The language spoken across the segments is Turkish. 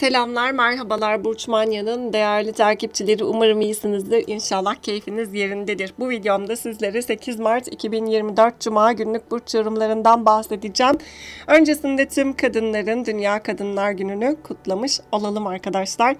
Selamlar, merhabalar Burç Manya'nın değerli takipçileri. Umarım iyisinizdir. İnşallah keyfiniz yerindedir. Bu videomda sizlere 8 Mart 2024 Cuma günlük burç yorumlarından bahsedeceğim. Öncesinde tüm kadınların Dünya Kadınlar Günü'nü kutlamış olalım arkadaşlar.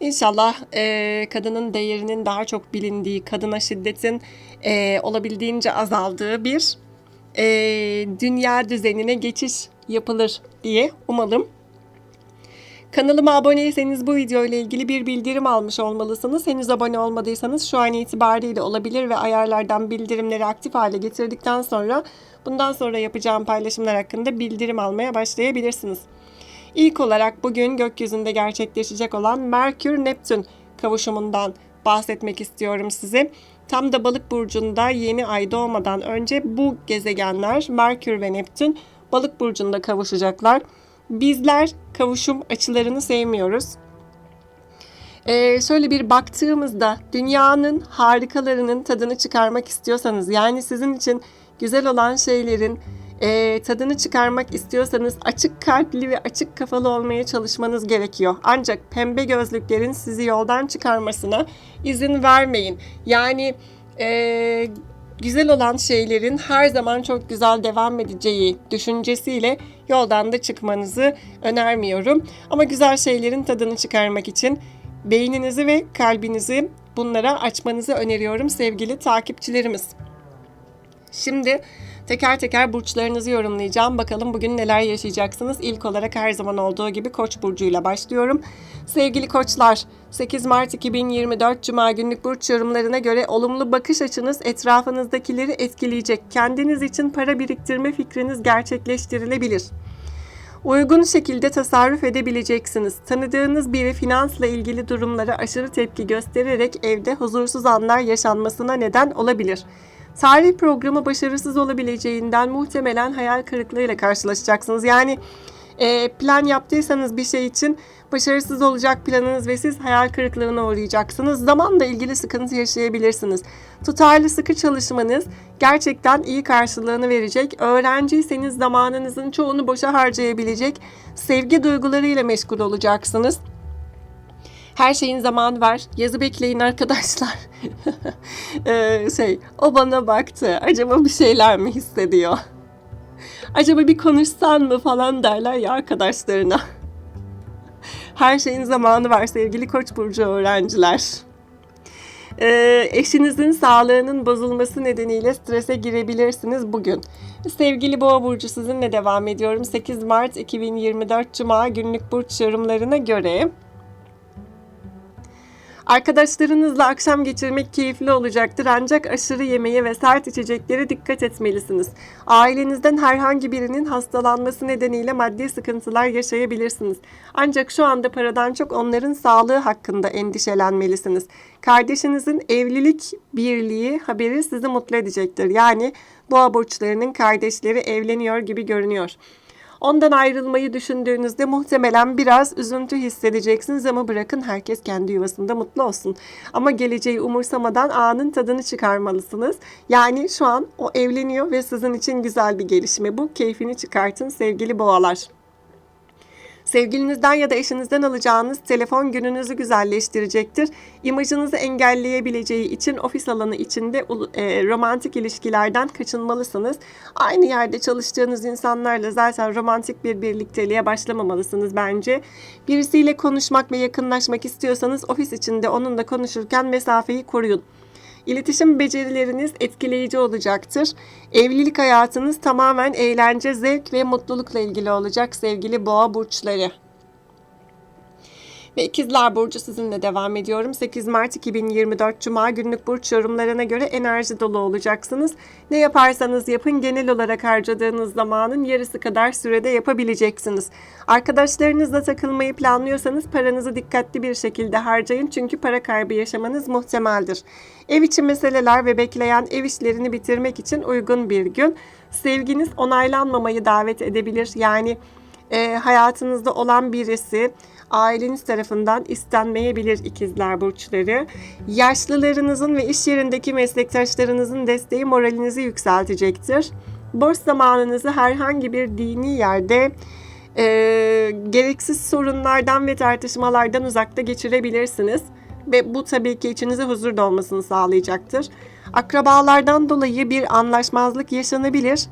İnşallah e, kadının değerinin daha çok bilindiği, kadına şiddetin e, olabildiğince azaldığı bir e, dünya düzenine geçiş yapılır diye umalım. Kanalıma aboneyseniz bu video ile ilgili bir bildirim almış olmalısınız. Henüz abone olmadıysanız şu an itibariyle olabilir ve ayarlardan bildirimleri aktif hale getirdikten sonra bundan sonra yapacağım paylaşımlar hakkında bildirim almaya başlayabilirsiniz. İlk olarak bugün gökyüzünde gerçekleşecek olan Merkür-Neptün kavuşumundan bahsetmek istiyorum size. Tam da balık burcunda yeni ay doğmadan önce bu gezegenler Merkür ve Neptün balık burcunda kavuşacaklar. Bizler kavuşum açılarını sevmiyoruz. Ee, şöyle bir baktığımızda dünyanın harikalarının tadını çıkarmak istiyorsanız yani sizin için güzel olan şeylerin e, tadını çıkarmak istiyorsanız açık kalpli ve açık kafalı olmaya çalışmanız gerekiyor. Ancak pembe gözlüklerin sizi yoldan çıkarmasına izin vermeyin. Yani e, güzel olan şeylerin her zaman çok güzel devam edeceği düşüncesiyle yoldan da çıkmanızı önermiyorum. Ama güzel şeylerin tadını çıkarmak için beyninizi ve kalbinizi bunlara açmanızı öneriyorum sevgili takipçilerimiz. Şimdi teker teker burçlarınızı yorumlayacağım. Bakalım bugün neler yaşayacaksınız. İlk olarak her zaman olduğu gibi Koç burcuyla başlıyorum. Sevgili koçlar, 8 Mart 2024 Cuma günlük burç yorumlarına göre olumlu bakış açınız etrafınızdakileri etkileyecek. Kendiniz için para biriktirme fikriniz gerçekleştirilebilir. Uygun şekilde tasarruf edebileceksiniz. Tanıdığınız biri finansla ilgili durumlara aşırı tepki göstererek evde huzursuz anlar yaşanmasına neden olabilir. Tarih programı başarısız olabileceğinden muhtemelen hayal kırıklığıyla karşılaşacaksınız. Yani e, plan yaptıysanız bir şey için başarısız olacak planınız ve siz hayal kırıklığına uğrayacaksınız. Zamanla ilgili sıkıntı yaşayabilirsiniz. Tutarlı sıkı çalışmanız gerçekten iyi karşılığını verecek. Öğrenciyseniz zamanınızın çoğunu boşa harcayabilecek sevgi duygularıyla meşgul olacaksınız. Her şeyin zamanı var. Yazı bekleyin arkadaşlar. ee, şey, o bana baktı. Acaba bir şeyler mi hissediyor? Acaba bir konuşsan mı falan derler ya arkadaşlarına. Her şeyin zamanı var sevgili Koç burcu öğrenciler. Ee, eşinizin sağlığının bozulması nedeniyle strese girebilirsiniz bugün. Sevgili Boğa burcu sizinle devam ediyorum. 8 Mart 2024 Cuma günlük burç yorumlarına göre Arkadaşlarınızla akşam geçirmek keyifli olacaktır ancak aşırı yemeğe ve sert içeceklere dikkat etmelisiniz. Ailenizden herhangi birinin hastalanması nedeniyle maddi sıkıntılar yaşayabilirsiniz. Ancak şu anda paradan çok onların sağlığı hakkında endişelenmelisiniz. Kardeşinizin evlilik birliği haberi sizi mutlu edecektir. Yani boğa burçlarının kardeşleri evleniyor gibi görünüyor. Ondan ayrılmayı düşündüğünüzde muhtemelen biraz üzüntü hissedeceksiniz ama bırakın herkes kendi yuvasında mutlu olsun. Ama geleceği umursamadan anın tadını çıkarmalısınız. Yani şu an o evleniyor ve sizin için güzel bir gelişme bu. Keyfini çıkartın sevgili boğalar. Sevgilinizden ya da eşinizden alacağınız telefon gününüzü güzelleştirecektir. İmajınızı engelleyebileceği için ofis alanı içinde e, romantik ilişkilerden kaçınmalısınız. Aynı yerde çalıştığınız insanlarla zaten romantik bir birlikteliğe başlamamalısınız bence. Birisiyle konuşmak ve yakınlaşmak istiyorsanız ofis içinde onunla konuşurken mesafeyi koruyun. İletişim becerileriniz etkileyici olacaktır. Evlilik hayatınız tamamen eğlence, zevk ve mutlulukla ilgili olacak sevgili boğa burçları. Ve ikizler Burcu sizinle devam ediyorum. 8 Mart 2024 Cuma günlük burç yorumlarına göre enerji dolu olacaksınız. Ne yaparsanız yapın genel olarak harcadığınız zamanın yarısı kadar sürede yapabileceksiniz. Arkadaşlarınızla takılmayı planlıyorsanız paranızı dikkatli bir şekilde harcayın çünkü para kaybı yaşamanız muhtemeldir. Ev içi meseleler ve bekleyen ev işlerini bitirmek için uygun bir gün. Sevginiz onaylanmamayı davet edebilir. Yani e, hayatınızda olan birisi aileniz tarafından istenmeyebilir ikizler burçları. Yaşlılarınızın ve iş yerindeki meslektaşlarınızın desteği moralinizi yükseltecektir. Boş zamanınızı herhangi bir dini yerde e, gereksiz sorunlardan ve tartışmalardan uzakta geçirebilirsiniz. Ve bu tabii ki içinize huzur dolmasını sağlayacaktır. Akrabalardan dolayı bir anlaşmazlık yaşanabilir.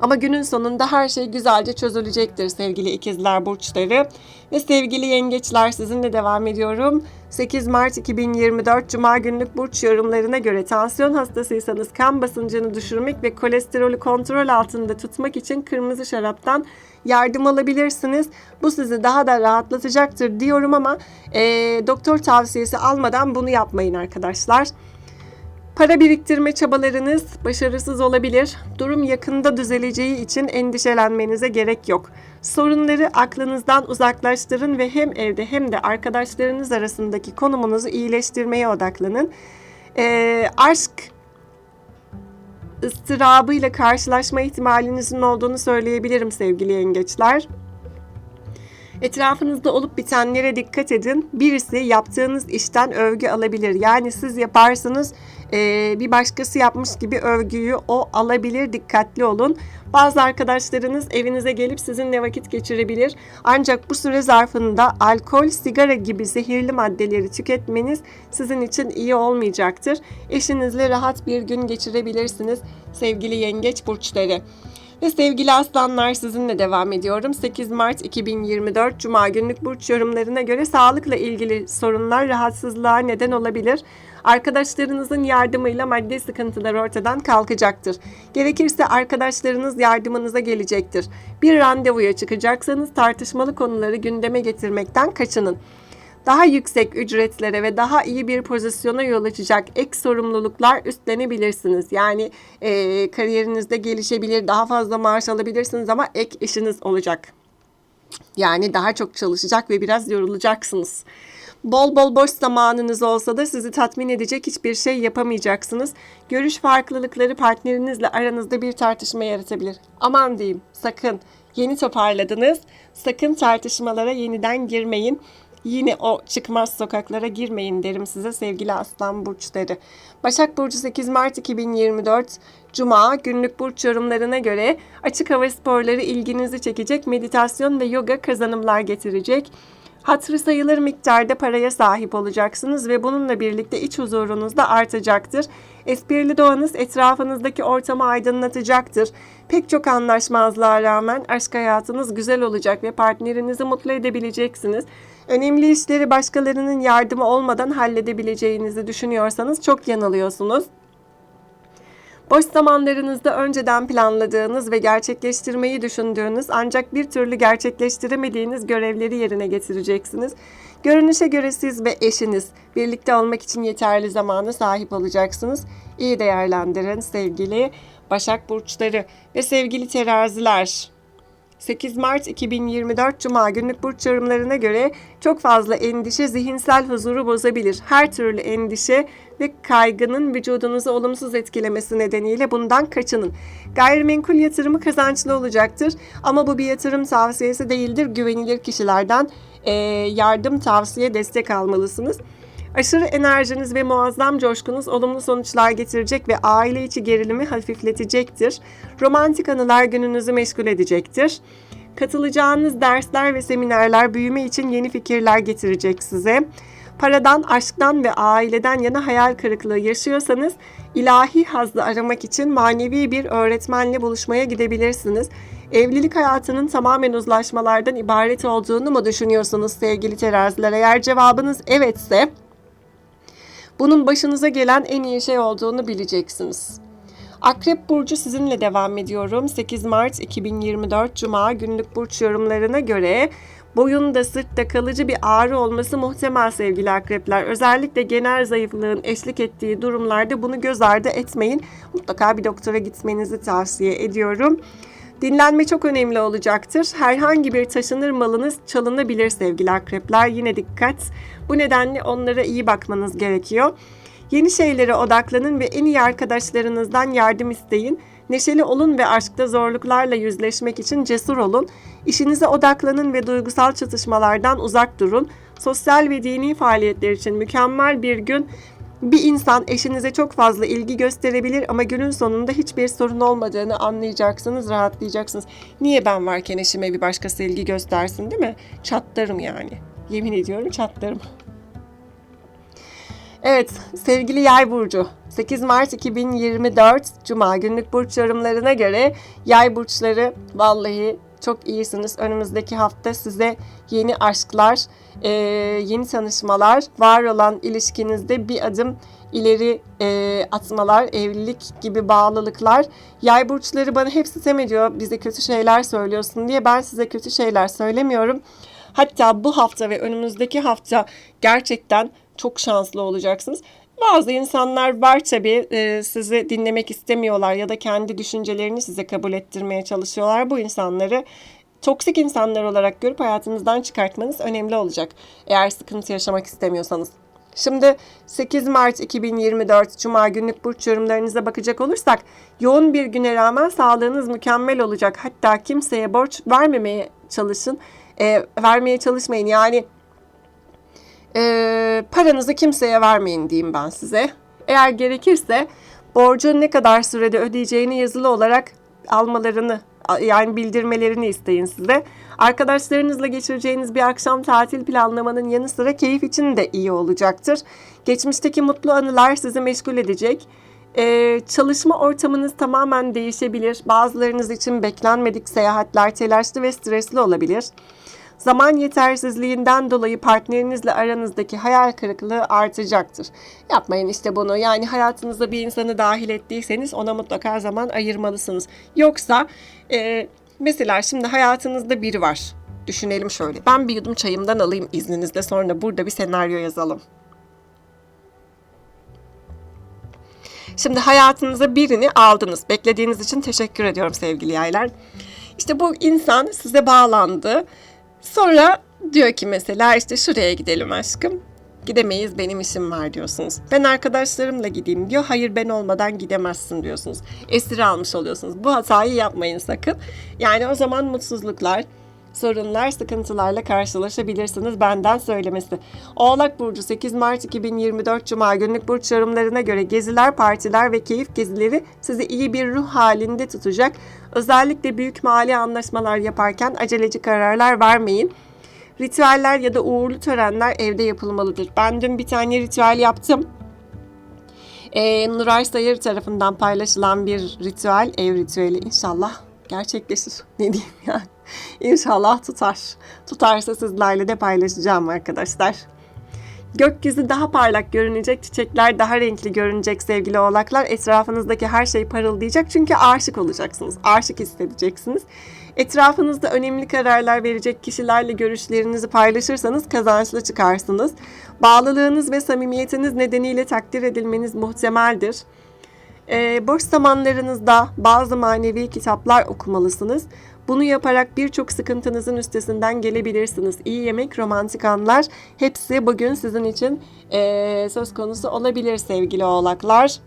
Ama günün sonunda her şey güzelce çözülecektir sevgili ikizler burçları. Ve sevgili yengeçler sizinle devam ediyorum. 8 Mart 2024 Cuma günlük burç yorumlarına göre tansiyon hastasıysanız kan basıncını düşürmek ve kolesterolü kontrol altında tutmak için kırmızı şaraptan yardım alabilirsiniz. Bu sizi daha da rahatlatacaktır diyorum ama e, doktor tavsiyesi almadan bunu yapmayın arkadaşlar. Para biriktirme çabalarınız başarısız olabilir. Durum yakında düzeleceği için endişelenmenize gerek yok. Sorunları aklınızdan uzaklaştırın ve hem evde hem de arkadaşlarınız arasındaki konumunuzu iyileştirmeye odaklanın. Ee, aşk ıstırabıyla karşılaşma ihtimalinizin olduğunu söyleyebilirim sevgili yengeçler. Etrafınızda olup bitenlere dikkat edin. Birisi yaptığınız işten övgü alabilir. Yani siz yaparsınız e, bir başkası yapmış gibi övgüyü o alabilir. Dikkatli olun. Bazı arkadaşlarınız evinize gelip sizinle vakit geçirebilir. Ancak bu süre zarfında alkol, sigara gibi zehirli maddeleri tüketmeniz sizin için iyi olmayacaktır. Eşinizle rahat bir gün geçirebilirsiniz sevgili yengeç burçları. Ve sevgili aslanlar sizinle devam ediyorum. 8 Mart 2024 Cuma günlük burç yorumlarına göre sağlıkla ilgili sorunlar rahatsızlığa neden olabilir. Arkadaşlarınızın yardımıyla maddi sıkıntılar ortadan kalkacaktır. Gerekirse arkadaşlarınız yardımınıza gelecektir. Bir randevuya çıkacaksanız tartışmalı konuları gündeme getirmekten kaçının daha yüksek ücretlere ve daha iyi bir pozisyona yol açacak ek sorumluluklar üstlenebilirsiniz. Yani e, kariyerinizde gelişebilir, daha fazla maaş alabilirsiniz ama ek işiniz olacak. Yani daha çok çalışacak ve biraz yorulacaksınız. Bol bol boş zamanınız olsa da sizi tatmin edecek hiçbir şey yapamayacaksınız. Görüş farklılıkları partnerinizle aranızda bir tartışma yaratabilir. Aman diyeyim sakın yeni toparladınız. Sakın tartışmalara yeniden girmeyin. Yine o çıkmaz sokaklara girmeyin derim size sevgili aslan burçları. Başak Burcu 8 Mart 2024 Cuma günlük burç yorumlarına göre açık hava sporları ilginizi çekecek meditasyon ve yoga kazanımlar getirecek. Hatırı sayılır miktarda paraya sahip olacaksınız ve bununla birlikte iç huzurunuz da artacaktır. Esprili doğanız etrafınızdaki ortamı aydınlatacaktır. Pek çok anlaşmazlığa rağmen aşk hayatınız güzel olacak ve partnerinizi mutlu edebileceksiniz. Önemli işleri başkalarının yardımı olmadan halledebileceğinizi düşünüyorsanız çok yanılıyorsunuz. Boş zamanlarınızda önceden planladığınız ve gerçekleştirmeyi düşündüğünüz ancak bir türlü gerçekleştiremediğiniz görevleri yerine getireceksiniz. Görünüşe göre siz ve eşiniz birlikte olmak için yeterli zamana sahip olacaksınız. İyi değerlendirin sevgili Başak Burçları ve sevgili teraziler. 8 Mart 2024 Cuma günlük burç yorumlarına göre çok fazla endişe zihinsel huzuru bozabilir. Her türlü endişe ve kaygının vücudunuzu olumsuz etkilemesi nedeniyle bundan kaçının. Gayrimenkul yatırımı kazançlı olacaktır ama bu bir yatırım tavsiyesi değildir. Güvenilir kişilerden yardım, tavsiye, destek almalısınız. Aşırı enerjiniz ve muazzam coşkunuz olumlu sonuçlar getirecek ve aile içi gerilimi hafifletecektir. Romantik anılar gününüzü meşgul edecektir. Katılacağınız dersler ve seminerler büyüme için yeni fikirler getirecek size. Paradan, aşktan ve aileden yana hayal kırıklığı yaşıyorsanız ilahi hazzı aramak için manevi bir öğretmenle buluşmaya gidebilirsiniz. Evlilik hayatının tamamen uzlaşmalardan ibaret olduğunu mu düşünüyorsunuz sevgili teraziler? Eğer cevabınız evetse bunun başınıza gelen en iyi şey olduğunu bileceksiniz. Akrep Burcu sizinle devam ediyorum. 8 Mart 2024 Cuma günlük burç yorumlarına göre boyunda sırtta kalıcı bir ağrı olması muhtemel sevgili akrepler. Özellikle genel zayıflığın eşlik ettiği durumlarda bunu göz ardı etmeyin. Mutlaka bir doktora gitmenizi tavsiye ediyorum. Dinlenme çok önemli olacaktır. Herhangi bir taşınır malınız çalınabilir sevgili akrepler. Yine dikkat. Bu nedenle onlara iyi bakmanız gerekiyor. Yeni şeylere odaklanın ve en iyi arkadaşlarınızdan yardım isteyin. Neşeli olun ve aşkta zorluklarla yüzleşmek için cesur olun. İşinize odaklanın ve duygusal çatışmalardan uzak durun. Sosyal ve dini faaliyetler için mükemmel bir gün Bir insan eşinize çok fazla ilgi gösterebilir ama günün sonunda hiçbir sorun olmadığını anlayacaksınız, rahatlayacaksınız. Niye ben varken eşime bir başkası ilgi göstersin değil mi? Çatlarım yani. Yemin ediyorum çatlarım. Evet sevgili yay burcu 8 Mart 2024 Cuma günlük burç yorumlarına göre yay burçları vallahi çok iyisiniz. Önümüzdeki hafta size yeni aşklar, e, yeni tanışmalar, var olan ilişkinizde bir adım ileri e, atmalar, evlilik gibi bağlılıklar. Yay burçları bana hep sitem ediyor bize kötü şeyler söylüyorsun diye. Ben size kötü şeyler söylemiyorum. Hatta bu hafta ve önümüzdeki hafta gerçekten çok şanslı olacaksınız. Bazı insanlar var tabii e, sizi dinlemek istemiyorlar ya da kendi düşüncelerini size kabul ettirmeye çalışıyorlar. Bu insanları toksik insanlar olarak görüp hayatınızdan çıkartmanız önemli olacak. Eğer sıkıntı yaşamak istemiyorsanız. Şimdi 8 Mart 2024 Cuma günlük burç yorumlarınıza bakacak olursak yoğun bir güne rağmen sağlığınız mükemmel olacak. Hatta kimseye borç vermemeye çalışın. E, vermeye çalışmayın. Yani e, paranızı kimseye vermeyin diyeyim ben size. Eğer gerekirse borcu ne kadar sürede ödeyeceğini yazılı olarak almalarını yani bildirmelerini isteyin size. Arkadaşlarınızla geçireceğiniz bir akşam tatil planlamanın yanı sıra keyif için de iyi olacaktır. Geçmişteki mutlu anılar sizi meşgul edecek. Ee, çalışma ortamınız tamamen değişebilir. Bazılarınız için beklenmedik seyahatler telaşlı ve stresli olabilir. Zaman yetersizliğinden dolayı partnerinizle aranızdaki hayal kırıklığı artacaktır. Yapmayın işte bunu. Yani hayatınıza bir insanı dahil ettiyseniz ona mutlaka zaman ayırmalısınız. Yoksa e, mesela şimdi hayatınızda biri var. Düşünelim şöyle. Ben bir yudum çayımdan alayım izninizle sonra burada bir senaryo yazalım. Şimdi hayatınıza birini aldınız. Beklediğiniz için teşekkür ediyorum sevgili yaylar. İşte bu insan size bağlandı Sonra diyor ki mesela işte şuraya gidelim aşkım. Gidemeyiz benim işim var diyorsunuz. Ben arkadaşlarımla gideyim diyor. Hayır ben olmadan gidemezsin diyorsunuz. Esir almış oluyorsunuz. Bu hatayı yapmayın sakın. Yani o zaman mutsuzluklar, sorunlar, sıkıntılarla karşılaşabilirsiniz benden söylemesi. Oğlak Burcu 8 Mart 2024 Cuma günlük burç yorumlarına göre geziler, partiler ve keyif gezileri sizi iyi bir ruh halinde tutacak. Özellikle büyük mali anlaşmalar yaparken aceleci kararlar vermeyin. Ritüeller ya da uğurlu törenler evde yapılmalıdır. Ben dün bir tane ritüel yaptım. Ee, Nuray Sayır tarafından paylaşılan bir ritüel, ev ritüeli inşallah gerçekleşir. Ne diyeyim yani. İnşallah tutar. Tutarsa sizlerle de paylaşacağım arkadaşlar. Gökyüzü daha parlak görünecek, çiçekler daha renkli görünecek sevgili oğlaklar. Etrafınızdaki her şey parıldayacak çünkü aşık olacaksınız. Aşık hissedeceksiniz. Etrafınızda önemli kararlar verecek kişilerle görüşlerinizi paylaşırsanız kazançlı çıkarsınız. Bağlılığınız ve samimiyetiniz nedeniyle takdir edilmeniz muhtemeldir. Ee, boş zamanlarınızda bazı manevi kitaplar okumalısınız. Bunu yaparak birçok sıkıntınızın üstesinden gelebilirsiniz. İyi yemek, romantik anlar hepsi bugün sizin için e, söz konusu olabilir sevgili oğlaklar.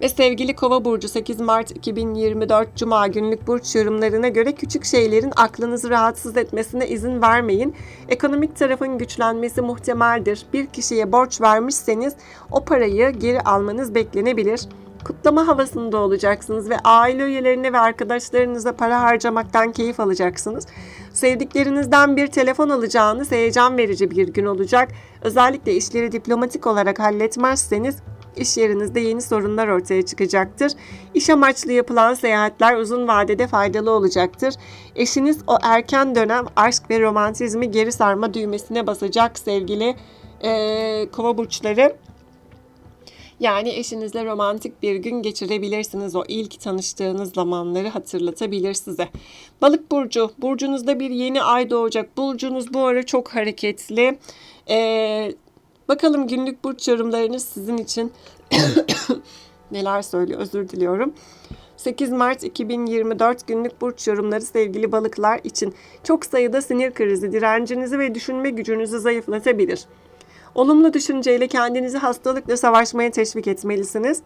Ve sevgili Kova burcu 8 Mart 2024 Cuma günlük burç yorumlarına göre küçük şeylerin aklınızı rahatsız etmesine izin vermeyin. Ekonomik tarafın güçlenmesi muhtemeldir. Bir kişiye borç vermişseniz o parayı geri almanız beklenebilir kutlama havasında olacaksınız ve aile üyelerine ve arkadaşlarınıza para harcamaktan keyif alacaksınız. Sevdiklerinizden bir telefon alacağınız heyecan verici bir gün olacak. Özellikle işleri diplomatik olarak halletmezseniz iş yerinizde yeni sorunlar ortaya çıkacaktır. İş amaçlı yapılan seyahatler uzun vadede faydalı olacaktır. Eşiniz o erken dönem aşk ve romantizmi geri sarma düğmesine basacak sevgili e, kova burçları. Yani eşinizle romantik bir gün geçirebilirsiniz. O ilk tanıştığınız zamanları hatırlatabilir size. Balık burcu. Burcunuzda bir yeni ay doğacak. Burcunuz bu ara çok hareketli. Ee, bakalım günlük burç yorumlarınız sizin için neler söylüyor. Özür diliyorum. 8 Mart 2024 günlük burç yorumları sevgili balıklar için çok sayıda sinir krizi direncinizi ve düşünme gücünüzü zayıflatabilir. Olumlu düşünceyle kendinizi hastalıkla savaşmaya teşvik etmelisiniz.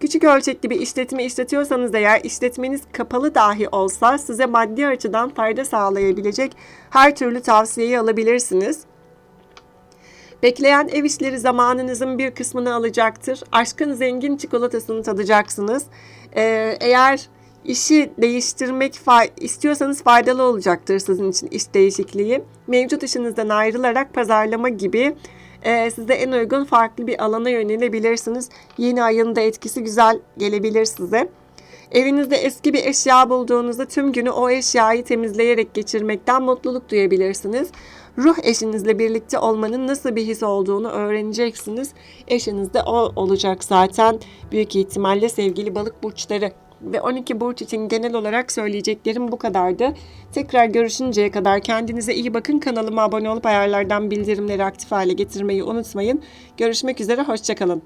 Küçük ölçekli bir işletme işletiyorsanız eğer işletmeniz kapalı dahi olsa size maddi açıdan fayda sağlayabilecek her türlü tavsiyeyi alabilirsiniz. Bekleyen ev işleri zamanınızın bir kısmını alacaktır. Aşkın zengin çikolatasını tadacaksınız. Ee, eğer işi değiştirmek fa- istiyorsanız faydalı olacaktır sizin için iş değişikliği. Mevcut işinizden ayrılarak pazarlama gibi e, size en uygun farklı bir alana yönelebilirsiniz. Yeni ayın da etkisi güzel gelebilir size. Evinizde eski bir eşya bulduğunuzda tüm günü o eşyayı temizleyerek geçirmekten mutluluk duyabilirsiniz. Ruh eşinizle birlikte olmanın nasıl bir his olduğunu öğreneceksiniz. Eşiniz de o olacak zaten. Büyük ihtimalle sevgili balık burçları. Ve 12 burç için genel olarak söyleyeceklerim bu kadardı. Tekrar görüşünceye kadar kendinize iyi bakın. Kanalıma abone olup ayarlardan bildirimleri aktif hale getirmeyi unutmayın. Görüşmek üzere, hoşçakalın.